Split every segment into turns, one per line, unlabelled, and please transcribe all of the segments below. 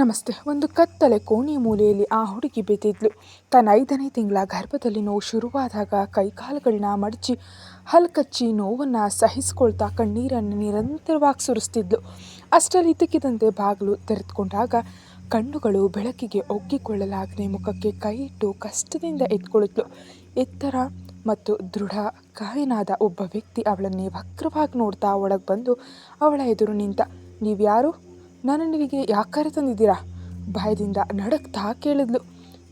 ನಮಸ್ತೆ. ಒಂದು ಕತ್ತಲೆ ಕೋಣೆ ಮೂಲೆಯಲ್ಲಿ ಆ ಹುಡುಗಿ ಬಿದ್ದಿದ್ಲು. ತನ್ನ ಐದನೇ ತಿಂಗಳ ಗರ್ಭದಲ್ಲಿ ನೋವು ಶುರುವಾದಾಗ ಕೈಕಾಲುಗಳನ್ನ ಮಡಚಿ ಹಲ್ಕಚ್ಚಿ ನೋವನ್ನು ಸಹಿಸಿಕೊಳ್ತಾ ಕಣ್ಣೀರನ್ನು ನಿರಂತರವಾಗಿ ಸುರಿಸ್ತಿದ್ಲು. ಅಷ್ಟರಲ್ಲಿ ಇದ್ದಕ್ಕಿದ್ದಂತೆ ಬಾಗಿಲು ತೆರೆದುಕೊಂಡಾಗ ಕಣ್ಣುಗಳು ಬೆಳಕಿಗೆ ಒಗ್ಗಿಕೊಳ್ಳಲಾಗದೆ ಮುಖಕ್ಕೆ ಕೈ ಇಟ್ಟು ಕಷ್ಟದಿಂದ ಎತ್ಕೊಳ್ಳಿದ್ಲು ಎತ್ತರ ಮತ್ತು ದೃಢ, ಕಾಯನಾದ ಒಬ್ಬ ವ್ಯಕ್ತಿ ಅವಳನ್ನೇ ವಕ್ರವಾಗಿ ನೋಡ್ತಾ ಒಳಗೆ ಬಂದು ಅವಳ ಎದುರು ನಿಂತ, ನೀವ್ಯಾರು? ನಾನು ನಿನಗೆ ಯಾಕಾರೆ ತಂದಿದ್ದೀರಾ? ಭಯದಿಂದ ನಡಕ್ತಾ ಕೇಳಿದ್ಲು.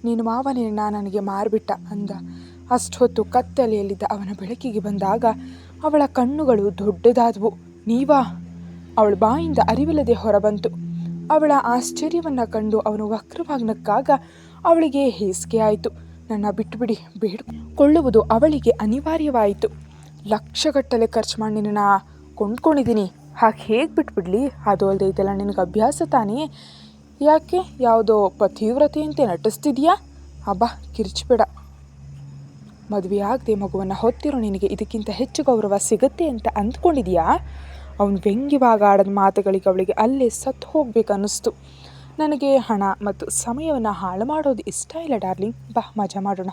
ನೀನು ಮಾವನೇನ ನನಗೆ ಮಾರ್ಬಿಟ್ಟ ಅಂದ. ಅಷ್ಟೊತ್ತು ಕತ್ತಲೆಯಲ್ಲಿದ್ದ ಅವನ ಬೆಳಕಿಗೆ ಬಂದಾಗ ಅವಳ ಕಣ್ಣುಗಳು ದೊಡ್ಡದಾದವು. ನೀವಾ? ಅವಳ ಬಾಯಿಂದ ಅರಿವಿಲ್ಲದೆ ಹೊರಬಂತು. ಅವಳ ಆಶ್ಚರ್ಯವನ್ನು ಕಂಡು ಅವನು ವಕ್ರವಾಗಿ ನಕ್ಕಾಗ ಅವಳಿಗೆ ಹೇಸಿಗೆ ಆಯಿತು. ನನ್ನ ಬಿಟ್ಟುಬಿಡಿ, ಬೇಡ್ಕೊಳ್ಳುವುದು ಅವಳಿಗೆ ಅನಿವಾರ್ಯವಾಯಿತು. ಲಕ್ಷಗಟ್ಟಲೆ ಖರ್ಚು ಮಾಡಿ ನಿನ್ನ ಕೊಂಡ್ಕೊಂಡಿದ್ದೀನಿ. ಹಾಗೆ ಹೇಗೆ ಬಿಟ್ಬಿಡ್ಲಿ? ಅದು ಅಲ್ಲದೆ ಇದೆಲ್ಲ ನಿನಗೆ ಅಭ್ಯಾಸ ತಾನೇ? ಯಾಕೆ? ಯಾವುದೋ ತೀವ್ರತೆಯಂತೆ ನಟಿಸ್ತಿದ್ಯಾ? ಅಬ್ಬಾ, ಕಿರ್ಚ್ಬೇಡ. ಮದುವೆ ಆಗದೆ ಮಗುವನ್ನು ಹೊತ್ತಿರೋ ನಿನಗೆ ಇದಕ್ಕಿಂತ ಹೆಚ್ಚು ಗೌರವ ಸಿಗುತ್ತೆ ಅಂತ ಅಂದ್ಕೊಂಡಿದ್ಯಾ? ಅವನು ವ್ಯಂಗ್ಯವಾಗಿ ಆಡದ ಮಾತುಗಳಿಗೆ ಅವಳಿಗೆ ಅಲ್ಲೇ ಸತ್ತು ಹೋಗ್ಬೇಕನ್ನಿಸ್ತು. ನನಗೆ ಹಣ ಮತ್ತು ಸಮಯವನ್ನು ಹಾಳು ಮಾಡೋದು ಇಷ್ಟ ಇಲ್ಲ ಡಾರ್ಲಿಂಗ್. ಬಾ, ಮಜಾ ಮಾಡೋಣ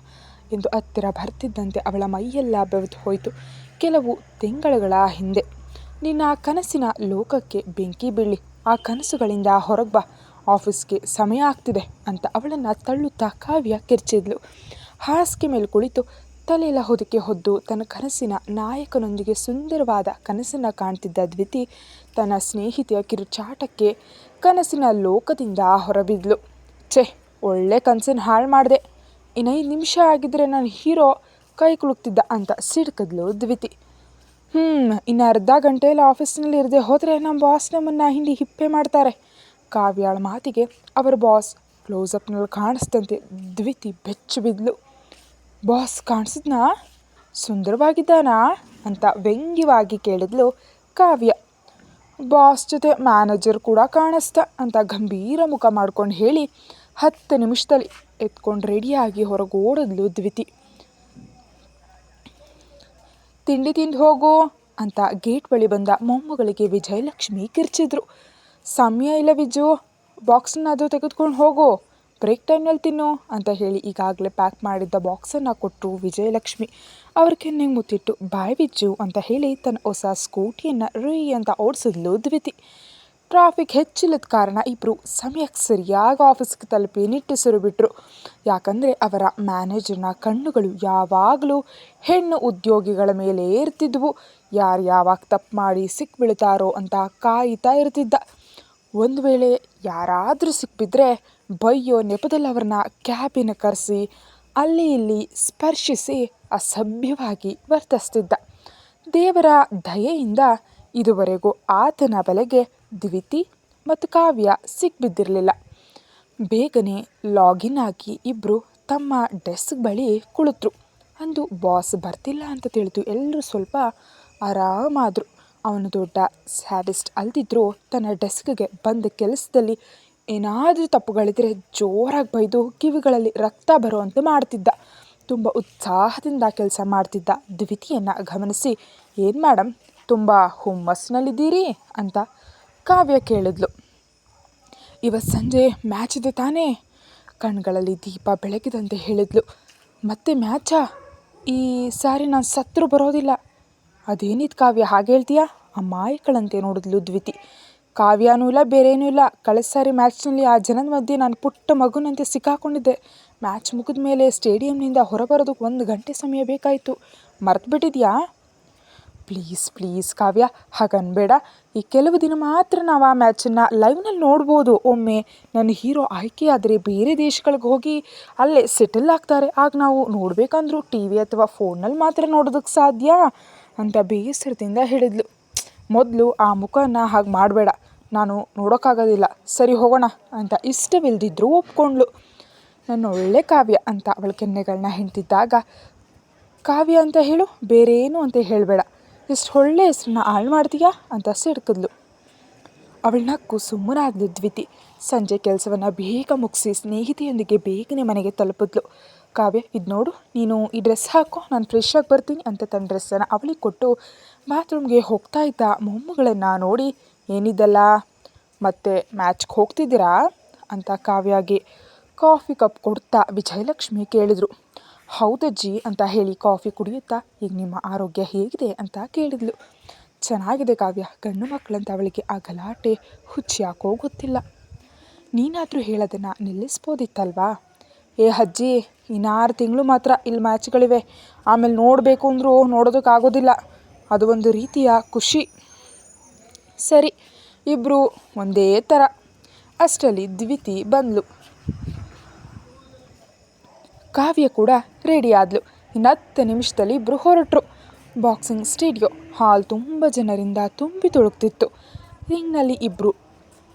ಎಂದು ಹತ್ತಿರ ಬರ್ತಿದ್ದಂತೆ ಅವಳ ಮೈಯೆಲ್ಲ ಬೆವೆದು ಹೋಯಿತು. ಕೆಲವು ತಿಂಗಳುಗಳ ಹಿಂದೆ. ನಿನ್ನ ಕನಸಿನ ಲೋಕಕ್ಕೆ ಬೆಂಕಿ ಬೀಳಿ, ಆ ಕನಸುಗಳಿಂದ ಹೊರಗೆ ಬಾ. ಆಫೀಸ್ಗೆ ಸಮಯ ಆಗ್ತಿದೆ ಅಂತ ಅವಳನ್ನು ತಳ್ಳುತ್ತಾ ಕಾವ್ಯ ಕೆರ್ಚಿದ್ಲು. ಹಾಸಿಗೆ ಮೇಲೆ ಕುಳಿತು ತಲೆಯೆಲ್ಲ ಹೊದಕ್ಕೆ ಹೊದ್ದು ತನ್ನ ಕನಸಿನ ನಾಯಕನೊಂದಿಗೆ ಸುಂದರವಾದ ಕನಸನ್ನು ಕಾಣ್ತಿದ್ದ ದ್ವಿತಿ ತನ್ನ ಸ್ನೇಹಿತೆಯ ಕಿರುಚಾಟಕ್ಕೆ ಕನಸಿನ ಲೋಕದಿಂದ ಹೊರಬಿದ್ಲು. ಛೇ, ಒಳ್ಳೆ ಕನಸನ್ನು ಹಾಳು ಮಾಡಿದೆ. ಇನ್ನೈದು ನಿಮಿಷ ಆಗಿದ್ದರೆ ನಾನು ಹೀರೋ ಕೈ ಕುಲುಕ್ತಿದ್ದ ಅಂತ ಸಿಡ್ಕದ್ಲು ದ್ವಿತಿ. ಹ್ಞೂ ಇನ್ನು ಅರ್ಧ ಗಂಟೆಯಲ್ಲಿ ಆಫೀಸ್ನಲ್ಲಿ ಇರದೆ ಹೋದರೆ ನಮ್ಮ ಬಾಸ್ ನಮ್ಮನ್ನು ಹಿಂಡಿ ಹಿಪ್ಪೆ ಮಾಡ್ತಾರೆ. ಕಾವ್ಯಾಳ ಮಾತಿಗೆ ಅವರ ಬಾಸ್ ಕ್ಲೋಸಪ್ನಲ್ಲಿ ಕಾಣಿಸ್ತಂತೆ, ದ್ವಿತಿ ಬೆಚ್ಚು ಬಿದ್ಲು. ಬಾಸ್ ಕಾಣಿಸಿದ್ನಾ? ಸುಂದರವಾಗಿದ್ದಾನಾ? ಅಂತ ವ್ಯಂಗ್ಯವಾಗಿ ಕೇಳಿದ್ಲು ಕಾವ್ಯ. ಬಾಸ್ ಜೊತೆ ಮ್ಯಾನೇಜರ್ ಕೂಡ ಕಾಣಿಸ್ತ ಅಂತ ಗಂಭೀರ ಮುಖ ಮಾಡ್ಕೊಂಡು ಹೇಳಿ ಹತ್ತು ನಿಮಿಷದಲ್ಲಿ ಎತ್ಕೊಂಡು ರೆಡಿಯಾಗಿ ಹೊರಗೆ ಓಡಿದ್ಲು ದ್ವಿತಿ. ತಿಂಡಿ ತಿಂದು ಹೋಗು ಅಂತ ಗೇಟ್ ಬಳಿ ಬಂದ ಮೊಮ್ಮಗಳಿಗೆ ವಿಜಯಲಕ್ಷ್ಮಿ ಕಿರ್ಚಿದ್ರು. ಸಮಯ ಇಲ್ಲ ವಿಜು ಬಾಕ್ಸನ್ನ ಅದು ತೆಗೆದುಕೊಂಡು ಹೋಗು, ಬ್ರೇಕ್ ಟೈಮ್ನಲ್ಲಿ ತಿನ್ನು ಅಂತ ಹೇಳಿ ಈಗಾಗಲೇ ಪ್ಯಾಕ್ ಮಾಡಿದ್ದ ಬಾಕ್ಸನ್ನು ಕೊಟ್ಟರು ವಿಜಯಲಕ್ಷ್ಮಿ ಅವ್ರ ಕೆನ್ನೆಗೆ ಮುತ್ತಿಟ್ಟು, ಬಾಯ್ ವಿಜ್ಜು ಅಂತ ಹೇಳಿ ತನ್ನ ಹೊಸ ಸ್ಕೂಟಿಯನ್ನು ರೀ ಅಂತ ಓಡಿಸಿದ್ಲು ದ್ವಿತಿ. ಟ್ರಾಫಿಕ್ ಹೆಚ್ಚಿಲ್ಲದ ಕಾರಣ ಇಬ್ಬರು ಸಮಯಕ್ಕೆ ಸರಿಯಾಗಿ ಆಫೀಸ್ಗೆ ತಲುಪಿ ನಿಟ್ಟುಸಿರು ಬಿಟ್ಟರು ಯಾಕಂದರೆ ಅವರ ಮ್ಯಾನೇಜರ್ನ ಕಣ್ಣುಗಳು ಯಾವಾಗಲೂ ಹೆಣ್ಣು ಉದ್ಯೋಗಿಗಳ ಮೇಲೆ ಇರ್ತಿದ್ವು ಯಾರು ಯಾವಾಗ ತಪ್ಪು ಮಾಡಿ ಸಿಕ್ಬಿಳ್ತಾರೋ ಅಂತ ಕಾಯ್ತಾ ಇರ್ತಿದ್ದ. ಒಂದು ವೇಳೆ ಯಾರಾದರೂ ಸಿಕ್ಬಿದ್ರೆ ಬೈಯೋ ನೆಪದಲ್ಲಿ ಅವ್ರನ್ನ ಕ್ಯಾಬಿನ ಕರೆಸಿ, ಅಲ್ಲಿ ಇಲ್ಲಿ ಸ್ಪರ್ಶಿಸಿ ಅಸಭ್ಯವಾಗಿ ವರ್ತಿಸ್ತಿದ್ದ. ದೇವರ ದಯೆಯಿಂದ ಇದುವರೆಗೂ ಆತನ ಬಲೆಗೆ ದ್ವಿತಿ ಮತ್ತು ಕಾವ್ಯ ಸಿಕ್ಬಿದ್ದಿರಲಿಲ್ಲ. ಬೇಗನೆ ಲಾಗಿನ್ ಆಗಿ ಇಬ್ಬರು ತಮ್ಮ ಡೆಸ್ಕ್ ಬಳಿ ಕುಳಿತರು. ಅಂದು ಬಾಸ್ ಬರ್ತಿಲ್ಲ ಅಂತ ತಿಳಿದು ಎಲ್ಲರೂ ಸ್ವಲ್ಪ ಆರಾಮಾದರು. ಅವನು ದೊಡ್ಡ ಸ್ಯಾಡಿಸ್ಟ್ ಅಲ್ದಿದ್ರೂ ತನ್ನ ಡೆಸ್ಕ್ಗೆ ಬಂದ ಕೆಲಸದಲ್ಲಿ ಏನಾದರೂ ತಪ್ಪುಗಳಿದ್ರೆ ಜೋರಾಗಿ ಬೈದು ಕಿವಿಗಳಲ್ಲಿ ರಕ್ತ ಬರುವಂತೆ ಮಾಡ್ತಿದ್ದ. ತುಂಬ ಉತ್ಸಾಹದಿಂದ ಕೆಲಸ ಮಾಡ್ತಿದ್ದ ದ್ವಿತಿಯನ್ನು ಗಮನಿಸಿ, ಏನು ಮೇಡಮ್ ತುಂಬ ಹುಮ್ಮಸ್ಸಿನಲ್ಲಿದ್ದೀರಿ ಅಂತ ಕಾವ್ಯ ಕೇಳಿದ್ಲು. ಇವತ್ತು ಸಂಜೆ ಮ್ಯಾಚ್ ಇದೆ ತಾನೇ? ಕಣ್ಗಳಲ್ಲಿ ದೀಪ ಬೆಳಗಿದಂತೆ ಹೇಳಿದ್ಲು. ಮತ್ತೆ ಮ್ಯಾಚಾ? ಈ ಸಾರಿ ನಾನು ಸತ್ರು ಬರೋದಿಲ್ಲ. ಅದೇನಿತ್ತು ಕಾವ್ಯ, ಹಾಗೆ ಹೇಳ್ತೀಯಾ? ಅಮಾಯಕಳಂತೆ ನೋಡಿದ್ಲು ದ್ವಿತಿ. ಕಾವ್ಯನೂ ಇಲ್ಲ, ಬೇರೇನೂ ಇಲ್ಲ. ಕಳೆದ ಸಾರಿ ಮ್ಯಾಚ್ನಲ್ಲಿ ಆ ಜನದ ಮಧ್ಯೆ ನಾನು ಪುಟ್ಟ ಮಗುನಂತೆ ಸಿಕ್ಕಾಕೊಂಡಿದ್ದೆ. ಮ್ಯಾಚ್ ಮುಗಿದ ಮೇಲೆ ಸ್ಟೇಡಿಯಂನಿಂದ ಹೊರಬರೋದಕ್ಕೆ ಒಂದು ಗಂಟೆ ಸಮಯ ಬೇಕಾಯಿತು. ಮರೆತು ಬಿಟ್ಟಿದ್ಯಾ ಪ್ಲೀಸ್ ಪ್ಲೀಸ್ ಕಾವ್ಯ, ಹಾಗನ್ಬೇಡ. ಈ ಕೆಲವು ದಿನ ಮಾತ್ರ ನಾವು ಆ ಮ್ಯಾಚನ್ನು ಲೈವ್ನಲ್ಲಿ ನೋಡ್ಬೋದು. ಒಮ್ಮೆ ನನ್ನ ಹೀರೋ ಆಯ್ಕೆ ಆದರೆ ಬೇರೆ ದೇಶಗಳಿಗೆ ಹೋಗಿ ಅಲ್ಲೇ ಸೆಟಲ್ ಆಗ್ತಾರೆ. ಆಗ ನಾವು ನೋಡಬೇಕಂದ್ರೂ ಟಿ ವಿ ಅಥವಾ ಫೋನಲ್ಲಿ ಮಾತ್ರ ನೋಡೋದಕ್ಕೆ ಸಾಧ್ಯ? ಅಂತ ಬೇಸರದಿಂದ ಹೇಳಿದ್ಲು. ಮೊದಲು ಆ ಮುಖನ ಹಾಗೆ ಮಾಡಬೇಡ. ನಾನು ನೋಡೋಕ್ಕಾಗೋದಿಲ್ಲ ಸರಿ, ಹೋಗೋಣ ಅಂತ ಇಷ್ಟವಿಲ್ದಿದ್ರೂ ಒಪ್ಕೊಂಡ್ಳು ನನ್ನ ಒಳ್ಳೆ ಕಾವ್ಯ ಅಂತ ಅವಳ ಕೆನ್ನೆಗಳನ್ನ ಹೆಣ್ತಿದ್ದಾಗ ಕಾವ್ಯ ಅಂತ ಹೇಳು, ಬೇರೇನು ಅಂತ ಹೇಳಬೇಡ. ಇಷ್ಟು ಒಳ್ಳೆ ಹೆಸ್ರನ್ನ ಹಾಳು ಮಾಡ್ತೀಯಾ ಅಂತ ಸಿಡ್ಕಿದ್ಲು. ಅವಳ ನಕ್ಕು ಸುಮ್ಮನಾದ್ಲು ದ್ವಿತಿ. ಸಂಜೆ ಕೆಲಸವನ್ನು ಬೇಗ ಮುಗಿಸಿ ಸ್ನೇಹಿತೆಯೊಂದಿಗೆ ಬೇಗನೆ ಮನೆಗೆ ತಲುಪಿದ್ಲು. ಕಾವ್ಯ, ಇದು ನೋಡು, ನೀನು ಈ ಡ್ರೆಸ್ ಹಾಕೋ, ನಾನು ಫ್ರೆಶ್ ಆಗಿ ಬರ್ತೀನಿ ಅಂತ ತನ್ನ ಡ್ರೆಸ್ಸನ್ನು ಅವಳಿಗೆ ಕೊಟ್ಟು ಬಾತ್ರೂಮ್ಗೆ ಹೋಗ್ತಾ ಇದ್ದ ಮೊಮ್ಮಗಳನ್ನು ನೋಡಿ ಏನಿದ್ದಲ್ಲ ಮತ್ತೆ ಮ್ಯಾಚ್ಗೆ ಹೋಗ್ತಿದ್ದೀರಾ? ಅಂತ ಕಾವ್ಯಗೆ ಕಾಫಿ ಕಪ್ ಕೊಡ್ತಾ ವಿಜಯಲಕ್ಷ್ಮಿ ಕೇಳಿದರು. ಹೌದಜ್ಜಿ ಅಂತ ಹೇಳಿ ಕಾಫಿ ಕುಡಿಯುತ್ತಾ, ಈಗ ನಿಮ್ಮ ಆರೋಗ್ಯ ಹೇಗಿದೆ ಅಂತ ಕೇಳಿದ್ಲು. ಚೆನ್ನಾಗಿದೆ ಕಾವ್ಯ, ಗಂಡು ಮಕ್ಕಳಂತ ಅವಳಿಗೆ ಆ ಗಲಾಟೆ ಹುಚ್ಚು ಯಾಕೋ ಗೊತ್ತಿಲ್ಲ. ನೀನಾದರೂ ಹೇಳೋದನ್ನು ನಿಲ್ಲಿಸ್ಬೋದಿತ್ತಲ್ವಾ? ಏ ಅಜ್ಜಿ, ಇನ್ನಾರು ತಿಂಗಳು ಮಾತ್ರ ಇಲ್ಲಿ ಮ್ಯಾಚ್ಗಳಿವೆ. ಆಮೇಲೆ ನೋಡಬೇಕು ಅಂದರೂ ನೋಡೋದಕ್ಕಾಗೋದಿಲ್ಲ. ಅದು ಒಂದು ರೀತಿಯ ಖುಷಿ. ಸರಿ ಇಬ್ಬರು ಒಂದೇ ಥರ. ಅಷ್ಟರಲ್ಲಿ ದ್ವಿತಿ ಬಂದಳು ಕಾವ್ಯ ಕೂಡ ರೆಡಿಯಾದ್ಲು ಆದಳು ನಿಮಿಷದಲ್ಲಿ ಇಬ್ಬರು ಹೊರಟರು. ಬಾಕ್ಸಿಂಗ್ ಸ್ಟೇಡಿಯೋ ಹಾಲ್ ತುಂಬ ಜನರಿಂದ ತುಂಬಿ ತುಳುಕ್ತಿತ್ತು. ರಿಂಗ್ನಲ್ಲಿ ಇಬ್ಬರು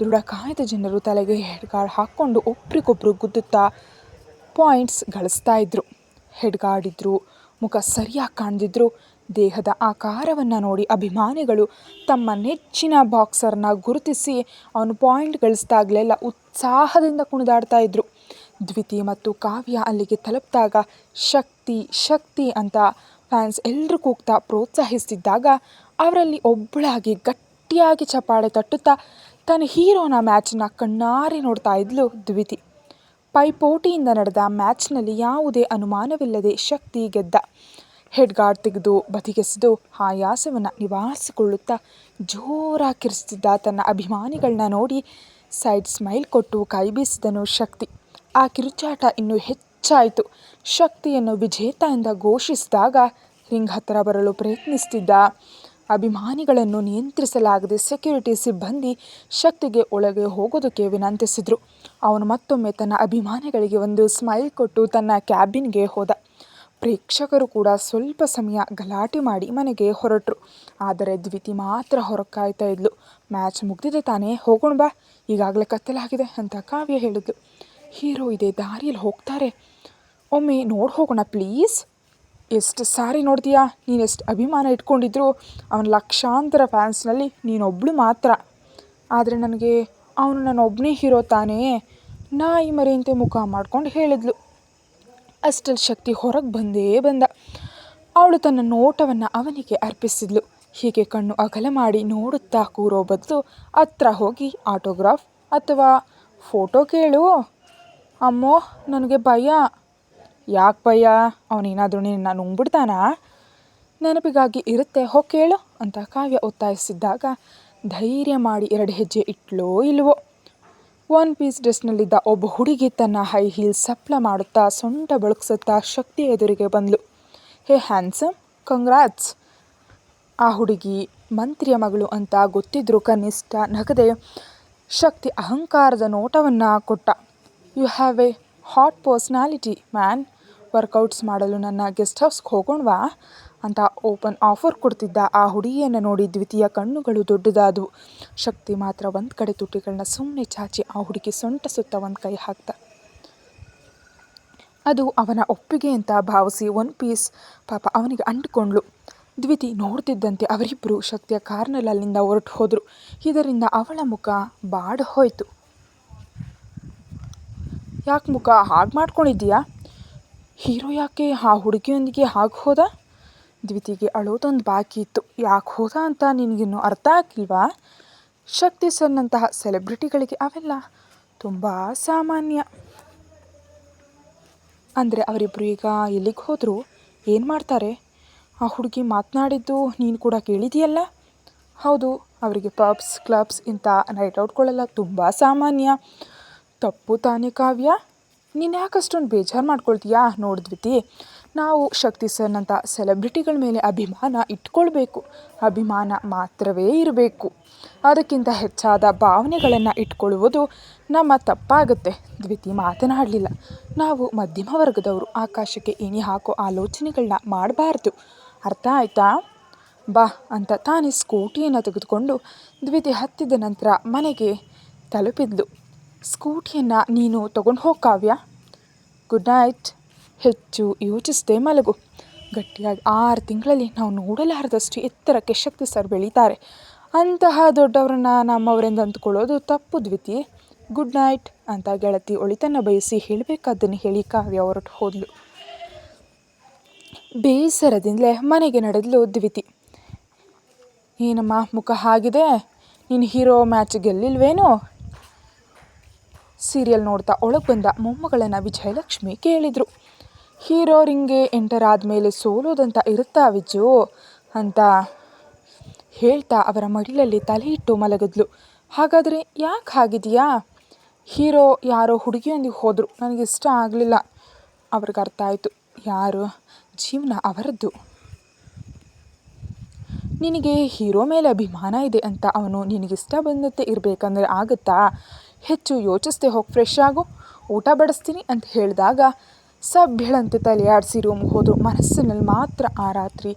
ದೃಢಕಾಯದ ಜನರು ತಲೆಗೆ ಹೆಡ್ಗಾರ್ಡ್ ಹಾಕ್ಕೊಂಡು ಒಬ್ರಿಗೊಬ್ರು ಗುದ್ದುತ್ತಾ ಪಾಯಿಂಟ್ಸ್ ಗಳಿಸ್ತಾ ಇದ್ರು. ಹೆಡ್ಗಾರ್ಡ್ ಇದ್ರು, ಮುಖ ಸರಿಯಾಗಿ ಕಾಣದಿದ್ರು. ದೇಹದ ಆಕಾರವನ್ನು ನೋಡಿ ಅಭಿಮಾನಿಗಳು ತಮ್ಮ ನೆಚ್ಚಿನ ಬಾಕ್ಸರ್ನ ಗುರುತಿಸಿ ಅವನು ಪಾಯಿಂಟ್ ಗಳಿಸ್ದಾಗಲೆಲ್ಲ ಉತ್ಸಾಹದಿಂದ ಕುಣಿದಾಡ್ತಾ ಇದ್ರು. ದ್ವಿತಿ ಮತ್ತು ಕಾವ್ಯ ಅಲ್ಲಿಗೆ ತಲುಪಿದಾಗ ಶಕ್ತಿ ಶಕ್ತಿ ಅಂತ ಫ್ಯಾನ್ಸ್ ಎಲ್ಲರೂ ಕೂಗ್ತಾ ಪ್ರೋತ್ಸಾಹಿಸ್ತಿದ್ದಾಗ ಅವರಲ್ಲಿ ಒಬ್ಬಳಾಗಿ ಗಟ್ಟಿಯಾಗಿ ಚಪ್ಪಾಳೆ ತಟ್ಟುತ್ತಾ ತನ್ನ ಹೀರೋನ ಮ್ಯಾಚನ್ನ ಕಣ್ಣಾರಿ ನೋಡ್ತಾ ಇದ್ಲು ದ್ವಿತಿ. ಪೈಪೋಟಿಯಿಂದ ನಡೆದ ಮ್ಯಾಚ್ನಲ್ಲಿ ಯಾವುದೇ ಅನುಮಾನವಿಲ್ಲದೆ ಶಕ್ತಿ ಗೆದ್ದ. ಹೆಡ್ಗಾರ್ಡ್ ತೆಗೆದು ಬದಿಗೆಸೆದು ಆಯಾಸವನ್ನು ನಿವಾರಿಸಿಕೊಳ್ಳುತ್ತಾ ಜೋರಾಗಿ ತನ್ನ ಅಭಿಮಾನಿಗಳನ್ನ ನೋಡಿ ಸೈಡ್ ಸ್ಮೈಲ್ ಕೊಟ್ಟು ಕೈ ಬೀಸಿದನು ಶಕ್ತಿ. ಆ ಕಿರುಚಾಟ ಇನ್ನೂ ಹೆಚ್ಚಾಯಿತು. ಶಕ್ತಿಯನ್ನು ವಿಜೇತ ಎಂದ ಘೋಷಿಸಿದಾಗ ರಿಂಗ್ ಹತ್ತಿರ ಬರಲು ಪ್ರಯತ್ನಿಸುತ್ತಿದ್ದ ಅಭಿಮಾನಿಗಳನ್ನು ನಿಯಂತ್ರಿಸಲಾಗದೆ ಸೆಕ್ಯೂರಿಟಿ ಸಿಬ್ಬಂದಿ ಶಕ್ತಿಗೆ ಒಳಗೆ ಹೋಗೋದಕ್ಕೆ ವಿನಂತಿಸಿದರು. ಅವನು ಮತ್ತೊಮ್ಮೆ ತನ್ನ ಅಭಿಮಾನಿಗಳಿಗೆ ಒಂದು ಸ್ಮೈಲ್ ಕೊಟ್ಟು ತನ್ನ ಕ್ಯಾಬಿನ್ಗೆ ಹೋದ. ಪ್ರೇಕ್ಷಕರು ಕೂಡ ಸ್ವಲ್ಪ ಸಮಯ ಗಲಾಟೆ ಮಾಡಿ ಮನೆಗೆ ಹೊರಟರು. ಆದರೆ ದ್ವಿತಿ ಮಾತ್ರ ಹೊರಕಾಯ್ತಾ ಇದ್ಲು. ಮ್ಯಾಚ್ ಮುಗ್ದಿದೆ ತಾನೇ, ಹೋಗೋಣ ಬಾ, ಈಗಾಗಲೇ ಕತ್ತಲಾಗಿದೆ ಅಂತ ಕಾವ್ಯ ಹೇಳಿದ್ಲು. ಹೀರೋ ಇದೆ ದಾರಿಯಲ್ಲಿ ಹೋಗ್ತಾರೆ. ಒಮ್ಮೆ ನೋಡಿ ಹೋಗೋಣ ಪ್ಲೀಸ್. ಎಷ್ಟು ಸಾರಿ ನೋಡ್ತೀಯಾ? ನೀನು ಎಷ್ಟು ಅಭಿಮಾನ ಇಟ್ಕೊಂಡಿದ್ರು ಅವನ ಲಕ್ಷಾಂತರ ಫ್ಯಾನ್ಸ್ನಲ್ಲಿ ನೀನೊಬ್ಬಳು ಮಾತ್ರ. ಆದರೆ ನನಗೆ ಅವನು ನನ್ನ ಒಬ್ಬನೇ ಹೀರೋ ತಾನೇ. ನಾಯಿ ಮರೆಯಂತೆ ಮುಖ ಮಾಡ್ಕೊಂಡು ಹೇಳಿದ್ಲು. ಅಷ್ಟಲ್ಲಿ ಶಕ್ತಿ ಹೊರಗೆ ಬಂದೇ ಬಂದ. ಅವಳು ತನ್ನ ನೋಟವನ್ನು ಅವನಿಗೆ ಅರ್ಪಿಸಿದ್ಲು. ಹೀಗೆ ಕಣ್ಣು ಅಗಲ ಮಾಡಿ ನೋಡುತ್ತಾ ಕೂರೋ ಬದಲು ಹತ್ರ ಹೋಗಿ ಆಟೋಗ್ರಾಫ್ ಅಥವಾ ಫೋಟೋ ಕೇಳು. ಅಮ್ಮೋ, ನನಗೆ ಭಯ. ಯಾಕೆ ಭಯ? ಅವನೇನಾದರೂ ನಿನ್ನ ನುಂಗ್ಬಿಡ್ತಾನಾ ನೆನಪಿಗಾಗಿ ಇರುತ್ತೆ, ಹೋ ಕೇಳು ಅಂತ ಕಾವ್ಯ ಒತ್ತಾಯಿಸಿದ್ದಾಗ ಧೈರ್ಯ ಮಾಡಿ ಎರಡು ಹೆಜ್ಜೆ ಇಟ್ಲೋ ಇಲ್ವೋ? ಒನ್ ಪೀಸ್ ಡ್ರೆಸ್ನಲ್ಲಿದ್ದ ಒಬ್ಬ ಹುಡುಗಿ ತನ್ನ ಹೈ ಹೀಲ್ ಸಪ್ಲ ಮಾಡುತ್ತಾ ಸೊಂಟ ಬಳಕ್ಸುತ್ತಾ ಶಕ್ತಿ ಎದುರಿಗೆ ಬಂದಳು ಹೇ ಹ್ಯಾನ್ಸಮ್ ಕಂಗ್ರಾಟ್ಸ್ ಆ ಹುಡುಗಿ ಮಂತ್ರಿಯ ಮಗಳು ಅಂತ ಗೊತ್ತಿದ್ರು ಕನಿಷ್ಠ ನಗದೆ ಶಕ್ತಿ ಅಹಂಕಾರದ ನೋಟವನ್ನು ಕೊಟ್ಟ. You have a hot personality man workouts ಮಾಡಲು ನನ್ನ ಗೆಸ್ಟ್ ಹೌಸ್ಗೆ ಹೋಗೋಣವಾ? ಅಂತ ಓಪನ್ ಆಫರ್ ಕೊಡ್ತಿದ್ದ ಆ ಹುಡುಗಿಯನ್ನು ನೋಡಿ ದ್ವಿತೀಯ ಕಣ್ಣುಗಳು ದೊಡ್ಡದಾದವು. ಶಕ್ತಿ ಮಾತ್ರ ಒಂದು ಕಡೆ ತುಟಿಗಳನ್ನ ಸುಮ್ಮನೆ ಚಾಚಿ ಆ ಹುಡುಗಿ ಸೊಂಟ ಸುತ್ತ ಒಂದು ಕೈ ಹಾಕ್ತ. ಅದು ಅವನ ಒಪ್ಪಿಗೆ ಅಂತ ಭಾವಿಸಿ ಒನ್ ಪೀಸ್ ಪಾಪ ಅವನಿಗೆ ಅಂಟಿಕೊಂಡ್ಳು. ದ್ವಿತಿ ನೋಡ್ತಿದ್ದಂತೆ ಅವರಿಬ್ಬರು ಶಕ್ತಿಯ ಕಾರ್ನಲ್ಲಿ ಅಲ್ಲಿಂದ ಹೊರಟು ಹೋದರು. ಇದರಿಂದ ಅವಳ ಮುಖ ಬಾಡ ಹೋಯಿತು. ಯಾಕೆ ಮುಖ ಹಾಗೆ ಮಾಡ್ಕೊಂಡಿದ್ದೀಯಾ? ಹೀರೋ ಯಾಕೆ ಆ ಹುಡುಗಿಯೊಂದಿಗೆ ಹಾಗೆ ಹೋದ? ದ್ವಿತಿಗೆ ಅಳೋದೊಂದು ಬಾಕಿ ಇತ್ತು. ಯಾಕೆ ಹೋದ ಅಂತ ನಿನಗಿನ್ನೂ ಅರ್ಥ ಆಗಿಲ್ವಾ ಶಕ್ತಿ ಸರ್ನಂತಹ ಸೆಲೆಬ್ರಿಟಿಗಳಿಗೆ ಅವೆಲ್ಲ ತುಂಬ ಸಾಮಾನ್ಯ. ಅಂದರೆ ಅವರಿಬ್ಬರು ಈಗ ಎಲ್ಲಿಗೆ ಹೋದರು? ಏನು ಮಾಡ್ತಾರೆ? ಆ ಹುಡುಗಿ ಮಾತನಾಡಿದ್ದು ನೀನು ಕೂಡ ಕೇಳಿದೆಯಲ್ಲ? ಹೌದು, ಅವರಿಗೆ ಪಬ್ಸ್, ಕ್ಲಬ್ಸ್ ಇಂಥ ನೈಟ್ ಔಟ್ಗಳೆಲ್ಲ ತುಂಬ ಸಾಮಾನ್ಯ. ತಪ್ಪು ತಾನೇ ಕಾವ್ಯ? ನೀನು ಯಾಕೆ ಅಷ್ಟೊಂದು ಬೇಜಾರು ಮಾಡ್ಕೊಳ್ತೀಯಾ? ನೋಡಿದ್ವಿತಿ ನಾವು ಶಕ್ತಿ ಸರ್ನಂಥ ಸೆಲೆಬ್ರಿಟಿಗಳ ಮೇಲೆ ಅಭಿಮಾನ ಇಟ್ಕೊಳ್ಬೇಕು. ಅಭಿಮಾನ ಮಾತ್ರವೇ ಇರಬೇಕು. ಅದಕ್ಕಿಂತ ಹೆಚ್ಚಾದ ಭಾವನೆಗಳನ್ನು ಇಟ್ಕೊಳ್ಳುವುದು ನಮ್ಮ ತಪ್ಪಾಗುತ್ತೆ. ದ್ವಿತಿ ಮಾತನಾಡಲಿಲ್ಲ. ನಾವು ಮಧ್ಯಮ ವರ್ಗದವರು. ಆಕಾಶಕ್ಕೆ ಏಣಿ ಹಾಕೋ ಆಲೋಚನೆಗಳನ್ನ ಮಾಡಬಾರ್ದು. ಅರ್ಥ ಆಯ್ತಾ? ಬಾ ಅಂತ ತಾನೇ ಸ್ಕೂಟಿಯನ್ನು ತೆಗೆದುಕೊಂಡು ದ್ವಿತಿ ಹತ್ತಿದ ನಂತರ ಮನೆಗೆ ತಲುಪಿದ್ಲು. ಸ್ಕೂಟಿಯನ್ನು ನೀನು ತಗೊಂಡು ಹೋಗಿ ಕಾವ್ಯ. ಗುಡ್ ನೈಟ್ ಹೆಚ್ಚು ಯೋಚಿಸದೆ ಮಲಗು. ಗಟ್ಟಿಯಾಗಿ ಆರು ತಿಂಗಳಲ್ಲಿ ನಾವು ನೋಡಲಾರದಷ್ಟು ಎತ್ತರಕ್ಕೆ ಶಕ್ತಿ ಸರ್ ಬೆಳೀತಾರೆ. ಅಂತಹ ದೊಡ್ಡವರನ್ನ ನಮ್ಮವರೆಂದು ಅಂದುಕೊಳ್ಳೋದು ತಪ್ಪು ದ್ವಿತಿ ಗುಡ್ ನೈಟ್ ಅಂತ ಗೆಳತಿ ಒಳಿತನ್ನು ಬಯಸಿ ಹೇಳಬೇಕಾದ್ದನ್ನು ಹೇಳಿ ಕಾವ್ಯ ಹೊರಟು ಹೋದ್ಲು. ಬೇಸರದಿಂದಲೇ ಮನೆಗೆ ನಡೆದಲು ದ್ವಿತಿ. ಏನಮ್ಮ, ಮುಖ ಆಗಿದೆ ನೀನು ಹೀರೋ ಮ್ಯಾಚ್ ಗೆಲ್ಲಿಲ್ವೇನು? ಸೀರಿಯಲ್ ನೋಡ್ತಾ ಒಳಗೆ ಬಂದ ಮೊಮ್ಮಗಳನ್ನು ವಿಜಯಲಕ್ಷ್ಮಿ ಕೇಳಿದರು. ಹೀರೋ ರಿಂಗ್ಗೆ ಎಂಟರ್ ಆದಮೇಲೆ ಸೋಲೋದಂತ ಇರುತ್ತಾ ವಿಜು? ಅಂತ ಹೇಳ್ತಾ ಅವರ ಮಡಿಲಲ್ಲಿ ತಲೆ ಇಟ್ಟು ಮಲಗಿದ್ಲು. ಹಾಗಾದರೆ ಯಾಕೆ ಆಗಿದೆಯಾ ಹೀರೋ ಯಾರೋ ಹುಡುಗಿಯೊಂದಿಗೆ ಹೋದರು. ನನಗೆ ಇಷ್ಟ ಆಗಲಿಲ್ಲ. ಅವ್ರಿಗೆ ಅರ್ಥ ಆಯಿತು. ಯಾರು? ಜೀವನ ಅವರದ್ದು. ನಿನಗೆ ಹೀರೋ ಮೇಲೆ ಅಭಿಮಾನ ಇದೆ ಅಂತ ಅವನು ನಿನಗಿಷ್ಟ ಬಂದಂತೆ ಇರಬೇಕಂದ್ರೆ ಆಗುತ್ತಾ? ಹೆಚ್ಚು ಯೋಚಿಸ್ದೆ ಹೋಗಿ ಫ್ರೆಶ್ ಆಗು, ಊಟ ಬಡಿಸ್ತೀನಿ ಅಂತ ಹೇಳಿದಾಗ ಸಭ್ಯಳಂತೆ ತಲೆ ರೂಮ್ ರೂಮ್ಗೆ ಹೋದರು. ಮನಸ್ಸಿನಲ್ಲಿ ಮಾತ್ರ ಆ ರಾತ್ರಿ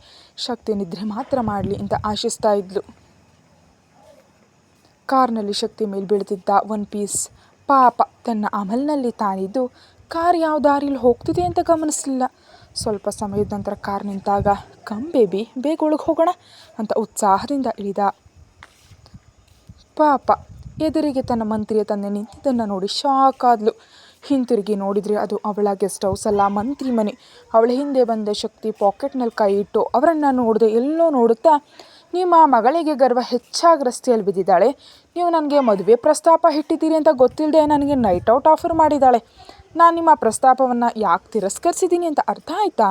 ಶಕ್ತಿ ನಿದ್ರೆ ಮಾತ್ರ ಮಾಡಲಿ ಅಂತ ಆಶಿಸ್ತಾ ಇದ್ಲು. ಕಾರ್ನಲ್ಲಿ ಶಕ್ತಿ ಮೇಲೆ ಬೀಳ್ತಿದ್ದ ಒನ್ ಪೀಸ್ ಪಾಪ ತನ್ನ ಅಮಲ್ನಲ್ಲಿ ತಾನಿದ್ದು ಕಾರ್ ಯಾವ ದಾರಿಲಿ ಹೋಗ್ತಿದೆ ಅಂತ ಗಮನಿಸಲಿಲ್ಲ. ಸ್ವಲ್ಪ ಸಮಯದ ನಂತರ ಕಾರ್ ನಿಂತಾಗ, ಕಮ್ ಬೇಬಿ, ಬೇಗ ಒಳಗೆ ಹೋಗೋಣ ಅಂತ ಉತ್ಸಾಹದಿಂದ ಇಳಿದ. ಪಾಪ ಎದುರಿಗೆ ತನ್ನ ಮಂತ್ರಿಯ ತಂದೆ ನಿಂತಿದ್ದನ್ನು ನೋಡಿ ಶಾಕ್ ಆದ್ಲು. ಹಿಂತಿರುಗಿ ನೋಡಿದರೆ ಅದು ಅವಳ ಗೆಸ್ಟ್ ಹೌಸ್ ಅಲ್ಲ, ಮಂತ್ರಿ ಮನೆ. ಅವಳ ಹಿಂದೆ ಬಂದ ಶಕ್ತಿ ಪಾಕೆಟ್ನಲ್ಲಿ ಕೈ ಇಟ್ಟು ಅವರನ್ನು ನೋಡಿದೆ ಎಲ್ಲೋ ನೋಡುತ್ತಾ, ನಿಮ್ಮ ಮಗಳಿಗೆ ಗರ್ವ ಹೆಚ್ಚಾಗಿ ರಸ್ತೆಯಲ್ಲಿ ಬಿದ್ದಿದ್ದಾಳೆ. ನೀವು ನನಗೆ ಮದುವೆ ಪ್ರಸ್ತಾಪ ಇಟ್ಟಿದ್ದೀರಿ ಅಂತ ಗೊತ್ತಿಲ್ಲದೆ ನನಗೆ ನೈಟ್ ಔಟ್ ಆಫರ್ ಮಾಡಿದ್ದಾಳೆ. ನಾನು ನಿಮ್ಮ ಪ್ರಸ್ತಾಪವನ್ನು ಯಾಕೆ ತಿರಸ್ಕರಿಸಿದ್ದೀನಿ ಅಂತ ಅರ್ಥ ಆಯ್ತಾ?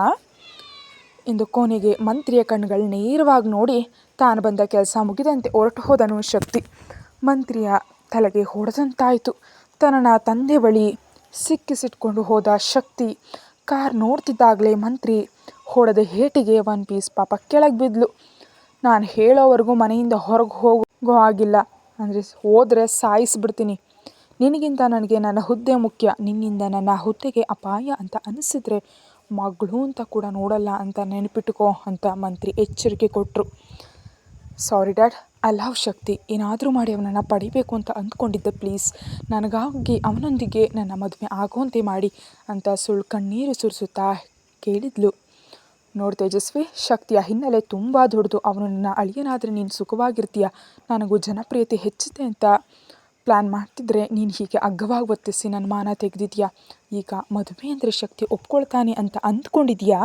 ಎಂದು ಕೊನೆಗೆ ಮಂತ್ರಿಯ ಕಣ್ಗಳು ನೇರವಾಗಿ ನೋಡಿ ತಾನು ಬಂದ ಕೆಲಸ ಮುಗಿದಂತೆ ಹೊರಟು ಹೋದನು ಶಕ್ತಿ. ಮಂತ್ರಿಯ ತಲೆಗೆ ಹೊಡೆದಂತಾಯಿತು. ತನ್ನ ತಂದೆ ಬಳಿ ಸಿಕ್ಕಿಸಿಟ್ಕೊಂಡು ಹೋದ ಶಕ್ತಿ, ಕಾರ್ ನೋಡ್ತಿದ್ದಾಗಲೇ ಮಂತ್ರಿ ಹೊಡೆದ ಹೇಟಿಗೆ ಒನ್ ಪೀಸ್ ಪಾಪ ಕೆಳಗೆ ಬಿದ್ಲು. ನಾನು ಹೇಳೋವರೆಗೂ ಮನೆಯಿಂದ ಹೊರಗೆ ಹೋಗೋ ಆಗಿಲ್ಲ ಅಂದರೆ ಹೋದರೆ ಸಾಯಿಸಿಬಿಡ್ತೀನಿ. ನಿನಗಿಂತ ನನಗೆ ನನ್ನ ಹುದ್ದೆ ಮುಖ್ಯ. ನಿನ್ನಿಂದ ನನ್ನ ಹುದ್ದೆಗೆ ಅಪಾಯ ಅಂತ ಅನಿಸಿದ್ರೆ ಮಗಳು ಅಂತ ಕೂಡ ನೋಡಲ್ಲ ಅಂತ ನೆನಪಿಟ್ಕೋ ಅಂತ ಮಂತ್ರಿ ಎಚ್ಚರಿಕೆ ಕೊಟ್ಟರು sorry dad, I love Shakti. ಏನಾದರೂ ಮಾಡಿ ಅವನನ್ನು ಪಡಿಬೇಕು ಅಂತ ಅಂದ್ಕೊಂಡಿದ್ದೆ, ಪ್ಲೀಸ್. ನನಗಾಗಿ ಅವನೊಂದಿಗೆ ನನ್ನ ಮದುವೆ ಆಗುವಂತೆ ಮಾಡಿ ಅಂತ ಸುಳ್ಳು ಕಣ್ಣೀರು ಸುರಿಸುತ್ತಾ ಕೇಳಿದ್ಲು. ನೋಡಿ ತೇಜಸ್ವಿ, ಶಕ್ತಿಯ ಹಿನ್ನೆಲೆ ತುಂಬ ದೊಡ್ಡದು ಅವನು ನನ್ನ ಅಳಿಯನಾದರೆ ನೀನು ಸುಖವಾಗಿರ್ತೀಯ. ನನಗೂ ಜನಪ್ರಿಯತೆ ಹೆಚ್ಚುತ್ತೆ ಅಂತ ಪ್ಲ್ಯಾನ್ ಮಾಡ್ತಿದ್ರೆ ನೀನು ಹೀಗೆ ಅಗ್ಗವಾಗಿ ಒತ್ತಿಸಿ ನನ್ನ ಮಾನ ತೆಗೆದಿದ್ಯಾ? ಈಗ ಮದುವೆ ಅಂದರೆ ಶಕ್ತಿ ಒಪ್ಕೊಳ್ತಾನೆ ಅಂತ ಅಂದ್ಕೊಂಡಿದ್ಯಾ?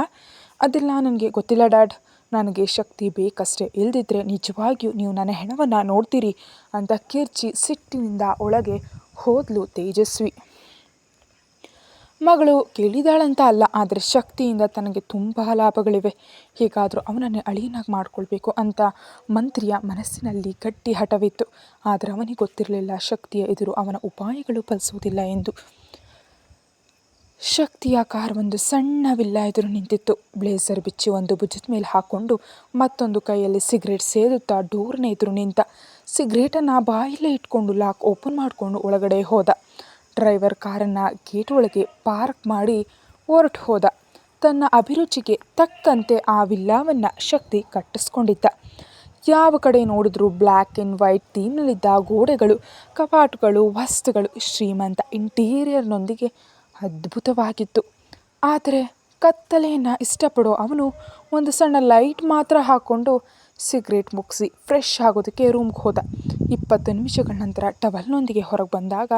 ಅದೆಲ್ಲ ನನಗೆ ಗೊತ್ತಿಲ್ಲ ಡ್ಯಾಡ್. ನನಗೆ ಶಕ್ತಿ ಬೇಕಷ್ಟೇ. ಇಲ್ದಿದ್ರೆ ನಿಜವಾಗಿಯೂ ನೀವು ನನ್ನ ಹೆಣವನ್ನು ನೋಡ್ತೀರಿ ಅಂತ ಕಿರ್ಚಿ ಸಿಟ್ಟಿನಿಂದ ಒಳಗೆ ಹೋದ್ಲು ತೇಜಸ್ವಿ. ಮಗಳು ಕೇಳಿದಾಳಂತ ಅಲ್ಲ, ಆದರೆ ಶಕ್ತಿಯಿಂದ ತನಗೆ ತುಂಬ ಲಾಭಗಳಿವೆ. ಹೀಗಾದರೂ ಅವನನ್ನೇ ಅಳಿಯನಾಗಿ ಮಾಡಿಕೊಳ್ಬೇಕು ಅಂತ ಮಂತ್ರಿಯ ಮನಸ್ಸಿನಲ್ಲಿ ಗಟ್ಟಿ ಹಠವಿತ್ತು ಆದರೆ ಅವನಿಗೆ ಗೊತ್ತಿರಲಿಲ್ಲ, ಶಕ್ತಿಯ ಎದುರು ಅವನ ಉಪಾಯಗಳು ಫಲಿಸುವುದಿಲ್ಲ ಎಂದು. ಶಕ್ತಿಯ ಕಾರ್ ಒಂದು ಸಣ್ಣ ವಿಲ್ಲ ಎದುರು ನಿಂತಿತ್ತು. ಬ್ಲೇಸರ್ ಬಿಚ್ಚಿ ಒಂದು ಭುಜದ ಮೇಲೆ ಹಾಕ್ಕೊಂಡು ಮತ್ತೊಂದು ಕೈಯಲ್ಲಿ ಸಿಗರೇಟ್ ಸೇದುತ್ತಾ ಡೋರ್ನ ಎದುರು ನಿಂತ. ಸಿಗರೇಟನ್ನು ಬಾಯಲ್ಲೇ ಇಟ್ಕೊಂಡು ಲಾಕ್ ಓಪನ್ ಮಾಡಿಕೊಂಡು ಒಳಗಡೆ ಹೋದ. ಡ್ರೈವರ್ ಕಾರನ್ನು ಗೇಟ್ ಒಳಗೆ ಪಾರ್ಕ್ ಮಾಡಿ ಹೊರಟು ಹೋದ. ತನ್ನ ಅಭಿರುಚಿಗೆ ತಕ್ಕಂತೆ ಆ ವಿಲ್ಲಾವನ್ನು ಶಕ್ತಿ ಕಟ್ಟಿಸ್ಕೊಂಡಿದ್ದ. ಯಾವ ಕಡೆ ನೋಡಿದ್ರೂ ಬ್ಲ್ಯಾಕ್ ಆ್ಯಂಡ್ ವೈಟ್ ಥೀಮ್ನಲ್ಲಿದ್ದ ಗೋಡೆಗಳು ಕಪಾಟುಗಳು ವಸ್ತುಗಳು ಶ್ರೀಮಂತ ಇಂಟೀರಿಯರ್ನೊಂದಿಗೆ ಅದ್ಭುತವಾಗಿತ್ತು. ಆದರೆ ಕತ್ತಲೆಯನ್ನು ಇಷ್ಟಪಡೋ ಅವನು ಒಂದು ಸಣ್ಣ ಲೈಟ್ ಮಾತ್ರ ಹಾಕ್ಕೊಂಡು ಸಿಗ್ರೇಟ್ ಮುಗಿಸಿ ಫ್ರೆಶ್ ಆಗೋದಕ್ಕೆ ರೂಮ್ಗೆ ಹೋದ. ಇಪ್ಪತ್ತು ನಿಮಿಷಗಳ ನಂತರ ಟವಲ್ನೊಂದಿಗೆ ಹೊರಗೆ ಬಂದಾಗ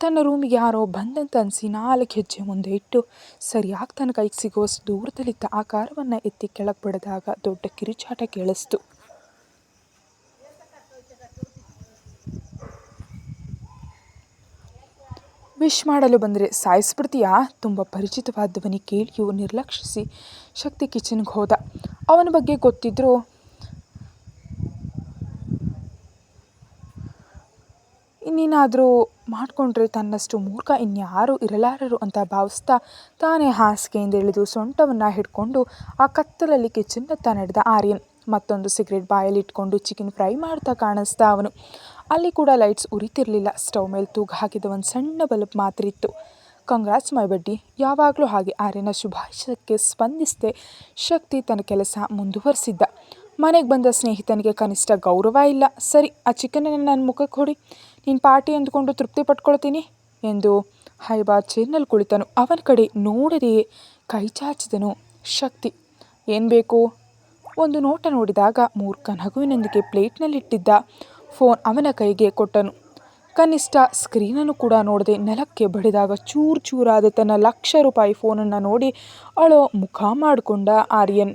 ತನ್ನ ರೂಮಿಗೆ ಯಾರೋ ಬಂದಂತ ಅನಿಸಿ ನಾಲ್ಕು ಹೆಜ್ಜೆ ಮುಂದೆ ಇಟ್ಟು ಸರಿಯಾಗಿ ತನ್ನ ಕೈಗೆ ಸಿಗೋಸ್ ದೂರದಲ್ಲಿದ್ದ ಆ ಎತ್ತಿ ಕೆಳಗೆ ಬಿಡಿದಾಗ ದೊಡ್ಡ ಕಿರುಚಾಟ ಕೇಳಿಸ್ತು. ವಿಶ್ ಮಾಡಲು ಬಂದರೆ ಸಾಯಿಸ್ಬಿಡ್ತೀಯಾ? ತುಂಬ ಪರಿಚಿತವಾದ ಧ್ವನಿ ಕೇಳಿಯೂ ನಿರ್ಲಕ್ಷಿಸಿ ಶಕ್ತಿ ಕಿಚನ್ಗೆ ಹೋದ. ಅವನ ಬಗ್ಗೆ ಗೊತ್ತಿದ್ದರೂ ಇನ್ನೇನಾದರೂ ಮಾಡಿಕೊಂಡ್ರೆ ತನ್ನಷ್ಟು ಮೂರ್ಖ ಇನ್ಯಾರೂ ಇರಲಾರರು ಅಂತ ಭಾವಿಸ್ತಾ ತಾನೇ ಹಾಸಿಗೆಯಿಂದ ಇಳಿದು ಸೊಂಟವನ್ನು ಹಿಡ್ಕೊಂಡು ಆ ಕತ್ತಲಲ್ಲಿ ಕಿಚನ್ನತ್ತ ನಡೆದ ಆರ್ಯನ್. ಮತ್ತೊಂದು ಸಿಗರೇಟ್ ಬಾಯಲ್ಲಿ ಇಟ್ಕೊಂಡು ಚಿಕನ್ ಫ್ರೈ ಮಾಡ್ತಾ ಕಾಣಿಸ್ತಾ ಅವನು. ಅಲ್ಲಿ ಕೂಡ ಲೈಟ್ಸ್ ಉರಿತಿರಲಿಲ್ಲ. ಸ್ಟವ್ ಮೇಲೆ ತೂಗು ಹಾಕಿದ ಒಂದು ಸಣ್ಣ ಬಲ್ಬ್ ಮಾತ್ರ ಇತ್ತು. ಕಂಗ್ರಾಟ್ಸ್ ಮೈ ಬಡ್ಡಿ, ಯಾವಾಗಲೂ ಹಾಗೆ. ಆರ್ಯನ ಶುಭಾಶಯಕ್ಕೆ ಸ್ಪಂದಿಸದೆ ಶಕ್ತಿ ತನ್ನ ಕೆಲಸ ಮುಂದುವರಿಸಿದ್ದ. ಮನೆಗೆ ಬಂದ ಸ್ನೇಹಿತನಿಗೆ ಕನಿಷ್ಠ ಗೌರವ ಇಲ್ಲ. ಸರಿ, ಆ ಚಿಕನನ್ನು ನನ್ನ ಮುಖಕ್ಕೆ ಹೊಡಿ. ನೀನು ಪಾರ್ಟಿ ಅಂದ್ಕೊಂಡು ತೃಪ್ತಿ ಪಟ್ಕೊಳ್ತೀನಿ ಎಂದು ಹೈಬಾ ಚೇರ್ನಲ್ಲಿ ಕುಳಿತನು. ಅವನ ಕಡೆ ನೋಡದೆಯೇ ಕೈ ಚಾಚಿದನು ಶಕ್ತಿ. ಏನು ಬೇಕು? ಒಂದು ನೋಟ ನೋಡಿದಾಗ ಮೂರ್ಖ ನಗುವಿನೊಂದಿಗೆ ಪ್ಲೇಟ್ನಲ್ಲಿಟ್ಟಿದ್ದ ಫೋನ್ ಅವನ ಕೈಗೆ ಕೊಟ್ಟನು. ಕನಿಷ್ಠ ಸ್ಕ್ರೀನನ್ನು ಕೂಡ ನೋಡದೆ ನೆಲಕ್ಕೆ ಬಡಿದಾಗ ಚೂರು ಚೂರಾದ ತನ್ನ ಲಕ್ಷ ರೂಪಾಯಿ ಫೋನನ್ನು ನೋಡಿ ಅಳೋ ಮುಖ ಮಾಡಿಕೊಂಡ ಆರ್ಯನ್.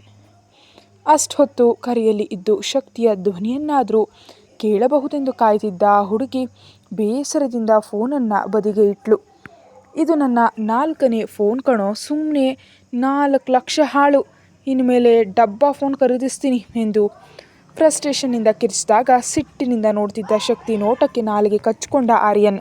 ಅಷ್ಟೊತ್ತು ಕರೆಯಲ್ಲಿ ಇದ್ದು ಶಕ್ತಿಯ ಧ್ವನಿಯನ್ನಾದರೂ ಕೇಳಬಹುದೆಂದು ಕಾಯ್ತಿದ್ದ ಹುಡುಗಿ ಬೇಸರದಿಂದ ಫೋನನ್ನು ಬದಿಗೆ ಇಟ್ಲು. ಇದು ನನ್ನ ನಾಲ್ಕನೇ ಫೋನ್ ಕಣೋ ಸುಮ್ಮನೆ ನಾಲ್ಕು ಲಕ್ಷ ಹಾಳು. ಇನ್ಮೇಲೆ ಡಬ್ಬಾ ಫೋನ್ ಖರೀದಿಸ್ತೀನಿ ಎಂದು ಫ್ರಸ್ಟ್ರೇಷನ್ನಿಂದ ಕಿರಿಸಿದಾಗ ಸಿಟ್ಟಿನಿಂದ ನೋಡ್ತಿದ್ದ ಶಕ್ತಿ ನೋಟಕ್ಕೆ ನಾಲಿಗೆ ಕಚ್ಚಿಕೊಂಡ ಆರ್ಯನ್.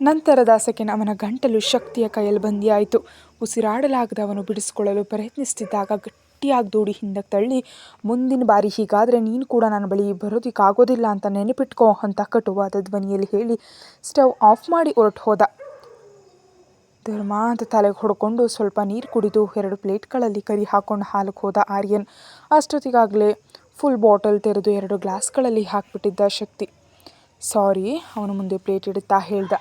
ನಂತರದ ಸೆಕೆಂಡ್ ಅವನ ಗಂಟಲು ಶಕ್ತಿಯ ಕೈಯಲ್ಲಿ ಬಂದಿಯಾಯಿತು. ಉಸಿರಾಡಲಾಗದ ಅವನು ಬಿಡಿಸಿಕೊಳ್ಳಲು ಪ್ರಯತ್ನಿಸುತ್ತಿದ್ದಾಗ ಗಟ್ಟಿಯಾಗಿ ದೂಡಿ ಹಿಂದಕ್ಕೆ ತಳ್ಳಿ, ಮುಂದಿನ ಬಾರಿ ಹೀಗಾದರೆ ನೀನು ಕೂಡ ನನ್ನ ಬಳಿ ಬರೋದಕ್ಕಾಗೋದಿಲ್ಲ ಅಂತ ನೆನಪಿಟ್ಕೋ ಅಂತ ಕಟುವಾದ ಧ್ವನಿಯಲ್ಲಿ ಹೇಳಿ, ಸ್ಟವ್ ಆಫ್ ಮಾಡಿ ಹೊರಟು ಹೋದ. ಧರ್ಮ ಅಂತ ತಲೆಗೆ ಹೊಡ್ಕೊಂಡು ಸ್ವಲ್ಪ ನೀರು ಕುಡಿದು ಎರಡು ಪ್ಲೇಟ್ಗಳಲ್ಲಿ ಕರಿ ಹಾಕೊಂಡು ಹಾಲಕ್ಕೆ ಹೋದ ಆರ್ಯನ್. ಅಷ್ಟೊತ್ತಿಗಾಗಲೇ ಫುಲ್ ಬಾಟಲ್ ತೆರೆದು ಎರಡು ಗ್ಲಾಸ್ಗಳಲ್ಲಿ ಹಾಕಿಬಿಟ್ಟಿದ್ದ ಶಕ್ತಿ. ಸಾರಿ ಅವನ ಮುಂದೆ ಪ್ಲೇಟ್ ಇಡುತ್ತಾ ಹೇಳ್ದ.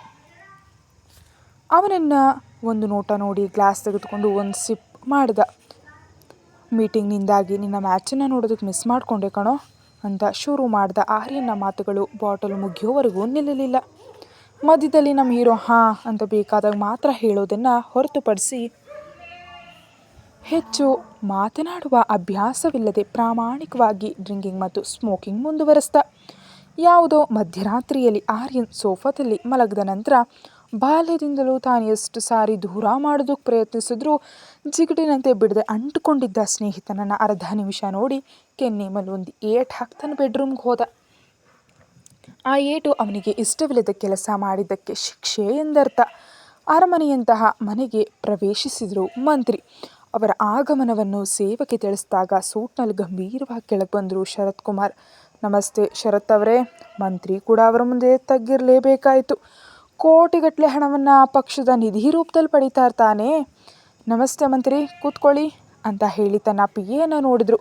ಅವನನ್ನು ಒಂದು ನೋಟ ನೋಡಿ ಗ್ಲಾಸ್ ತೆಗೆದುಕೊಂಡು ಒಂದು ಸಿಪ್ ಮಾಡ್ದ. ಮೀಟಿಂಗ್ನಿಂದಾಗಿ ನಿನ್ನ ಮ್ಯಾಚನ್ನು ನೋಡೋದಕ್ಕೆ ಮಿಸ್ ಮಾಡಿಕೊಂಡೆ ಕಣೋ ಅಂತ ಶುರು ಮಾಡ್ದ ಆರ್ಯನ ಮಾತುಗಳು ಬಾಟಲ್ ಮುಗಿಯೋವರೆಗೂ ನಿಲ್ಲಲಿಲ್ಲ. ಮಧ್ಯದಲ್ಲಿ ನಮ್ಮ ಹೀರೋ ಹಾಂ ಅಂತ ಬೇಕಾದಾಗ ಮಾತ್ರ ಹೇಳೋದನ್ನು ಹೊರತುಪಡಿಸಿ ಹೆಚ್ಚು ಮಾತನಾಡುವ ಅಭ್ಯಾಸವಿಲ್ಲದೆ ಪ್ರಾಮಾಣಿಕವಾಗಿ ಡ್ರಿಂಕಿಂಗ್ ಮತ್ತು ಸ್ಮೋಕಿಂಗ್ ಮುಂದುವರೆಸ್ತಾ ಯಾವುದೋ ಮಧ್ಯರಾತ್ರಿಯಲ್ಲಿ ಆರ್ಯನ್ ಸೋಫಾದಲ್ಲಿ ಮಲಗಿದ ನಂತರ ಬಾಲ್ಯದಿಂದಲೂ ತಾನು ಎಷ್ಟು ಸಾರಿ ದೂರ ಮಾಡೋದಕ್ಕೆ ಪ್ರಯತ್ನಿಸಿದ್ರೂ ಜಿಗಟಿನಂತೆ ಬಿಡದೆ ಅಂಟುಕೊಂಡಿದ್ದ ಸ್ನೇಹಿತನನ್ನು ಅರ್ಧ ನಿಮಿಷ ನೋಡಿ ಕೆನ್ನೆ ಮೇಲೆ ಒಂದು ಏಟ್ ಹಾಕ್ತಾನೆ ಬೆಡ್ರೂಮ್ಗೆ ಹೋದ. ಆ ಏಟು ಅವನಿಗೆ ಇಷ್ಟವಿಲ್ಲದ ಕೆಲಸ ಮಾಡಿದ್ದಕ್ಕೆ ಶಿಕ್ಷೆ ಎಂದರ್ಥ. ಅರಮನೆಯಂತಹ ಮನೆಗೆ ಪ್ರವೇಶಿಸಿದರು ಮಂತ್ರಿ. ಅವರ ಆಗಮನವನ್ನು ಸೇವಕ್ಕೆ ತಿಳಿಸಿದಾಗ ಸೂಟ್ನಲ್ಲಿ ಗಂಭೀರವಾಗಿ ಕೆಳಗೆ ಬಂದರು ಶರತ್ ಕುಮಾರ್ ನಮಸ್ತೆ ಶರತ್ ಅವರೇ, ಮಂತ್ರಿ ಕೂಡ ಅವರ ಮುಂದೆ ತಗ್ಗಿರಲೇಬೇಕಾಯಿತು. ಕೋಟಿಗಟ್ಟಲೆ ಹಣವನ್ನು ಪಕ್ಷದ ನಿಧಿ ರೂಪದಲ್ಲಿ ಪಡಿತಾ ಇರ್ತಾನೆ. ನಮಸ್ತೆ ಮಂತ್ರಿ, ಕೂತ್ಕೊಳ್ಳಿ ಅಂತ ಹೇಳಿ ತನ್ನ ಪಿ ನೋಡಿದ್ರು.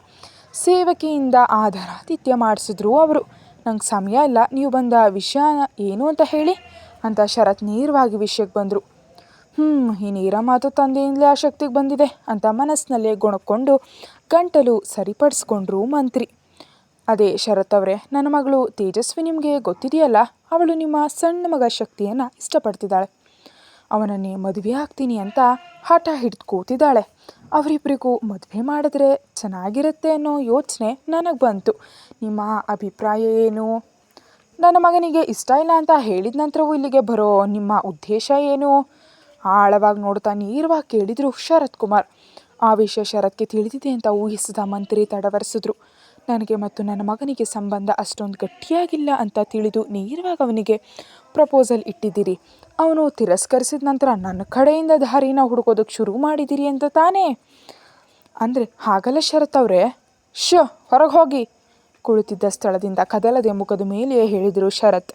ಸೇವಕಿಯಿಂದ ಆಧಾರಾತಿಥ್ಯ ಮಾಡಿಸಿದ್ರು ಅವರು. ನಂಗೆ ಸಮಯ ಇಲ್ಲ, ನೀವು ಬಂದ ವಿಷಯ ಏನು ಅಂತ ಹೇಳಿ ಅಂತ ಶರತ್ ನೇರವಾಗಿ ವಿಷಯಕ್ಕೆ ಬಂದರು. ಹ್ಞೂ ಈ ನೇರ ಮಾತು ತಂದೆಯಿಂದಲೇ ಆ ಶಕ್ತಿಗೆ ಬಂದಿದೆ ಅಂತ ಮನಸ್ಸಿನಲ್ಲೇ ಗೊಣಕೊಂಡು ಗಂಟಲು ಸರಿಪಡಿಸ್ಕೊಂಡ್ರು ಮಂತ್ರಿ. ಅದೇ ಶರತ್ ಅವರೇ, ನನ್ನ ಮಗಳು ತೇಜಸ್ವಿ ನಿಮಗೆ ಗೊತ್ತಿದೆಯಲ್ಲ, ಅವಳು ನಿಮ್ಮ ಸಣ್ಣ ಮಗ ಶಕ್ತಿಯನ್ನು ಇಷ್ಟಪಡ್ತಿದ್ದಾಳೆ. ಅವನನ್ನೇ ಮದುವೆ ಆಗ್ತೀನಿ ಅಂತ ಹಠ ಹಿಡ್ದು ಕೂತಿದ್ದಾಳೆ. ಅವರಿಬ್ಬರಿಗೂ ಮದುವೆ ಮಾಡಿದ್ರೆ ಚೆನ್ನಾಗಿರುತ್ತೆ ಅನ್ನೋ ಯೋಚನೆ ನನಗೆ ಬಂತು. ನಿಮ್ಮ ಅಭಿಪ್ರಾಯ ಏನು? ನನ್ನ ಮಗನಿಗೆ ಇಷ್ಟ ಇಲ್ಲ ಅಂತ ಹೇಳಿದ ನಂತರವೂ ಇಲ್ಲಿಗೆ ಬರೋ ನಿಮ್ಮ ಉದ್ದೇಶ ಏನು? ಆಳವಾಗಿ ನೋಡ್ತಾ ನೀರ್ವಾಗಿ ಕೇಳಿದರು ಶರತ್ ಕುಮಾರ್. ಆ ವಿಷಯ ಶರತ್ಗೆ ತಿಳಿದಿದೆ ಅಂತ ಊಹಿಸಿದ ಮಂತ್ರಿ ತಡವರಿಸಿದ್ರು. ನನಗೆ ಮತ್ತು ನನ್ನ ಮಗನಿಗೆ ಸಂಬಂಧ ಅಷ್ಟೊಂದು ಗಟ್ಟಿಯಾಗಿಲ್ಲ ಅಂತ ತಿಳಿದು ನೇರವಾಗಿ ಅವನಿಗೆ ಪ್ರಪೋಸಲ್ ಇಟ್ಟಿದ್ದೀರಿ. ಅವನು ತಿರಸ್ಕರಿಸಿದ ನಂತರ ನನ್ನ ಕಡೆಯಿಂದ ದಾರಿನ ಹುಡುಕೋದಕ್ಕೆ ಶುರು ಮಾಡಿದ್ದೀರಿ ಅಂತ ತಾನೇ? ಅಂದರೆ ಹಾಗಲ್ಲ ಶರತ್ ಅವರೇ. ಶ ಹೊರಗೆ ಹೋಗಿ. ಕುಳಿತಿದ್ದ ಸ್ಥಳದಿಂದ ಕದಲದೆ ಮುಖದ ಮೇಲೆಯೇ ಹೇಳಿದರು ಶರತ್.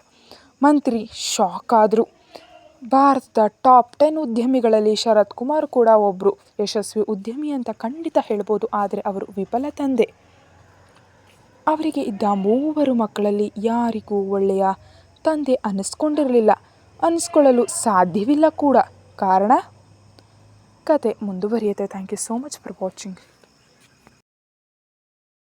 ಮಂತ್ರಿ, ಶಾಕ್ ಆದರು. ಭಾರತದ ಟಾಪ್ ಟೆನ್ ಉದ್ಯಮಿಗಳಲ್ಲಿ ಶರತ್ ಕುಮಾರ್ ಕೂಡ ಒಬ್ಬರು ಯಶಸ್ವಿ ಉದ್ಯಮಿ ಅಂತ ಖಂಡಿತ ಹೇಳ್ಬೋದು, ಆದರೆ ಅವರು ವಿಫಲ ತಂದೆ. ಅವರಿಗೆ ಇದ್ದ ಮೂವರು ಮಕ್ಕಳಲ್ಲಿ ಯಾರಿಗೂ ಒಳ್ಳೆಯ ತಂದೆ ಅನ್ನಿಸ್ಕೊಂಡಿರಲಿಲ್ಲ ಅನ್ನಿಸ್ಕೊಳ್ಳಲು ಸಾಧ್ಯವಿಲ್ಲ ಕೂಡ. ಕಾರಣ? ಕತೆ ಮುಂದುವರಿಯುತ್ತೆ. Thank you so much for watching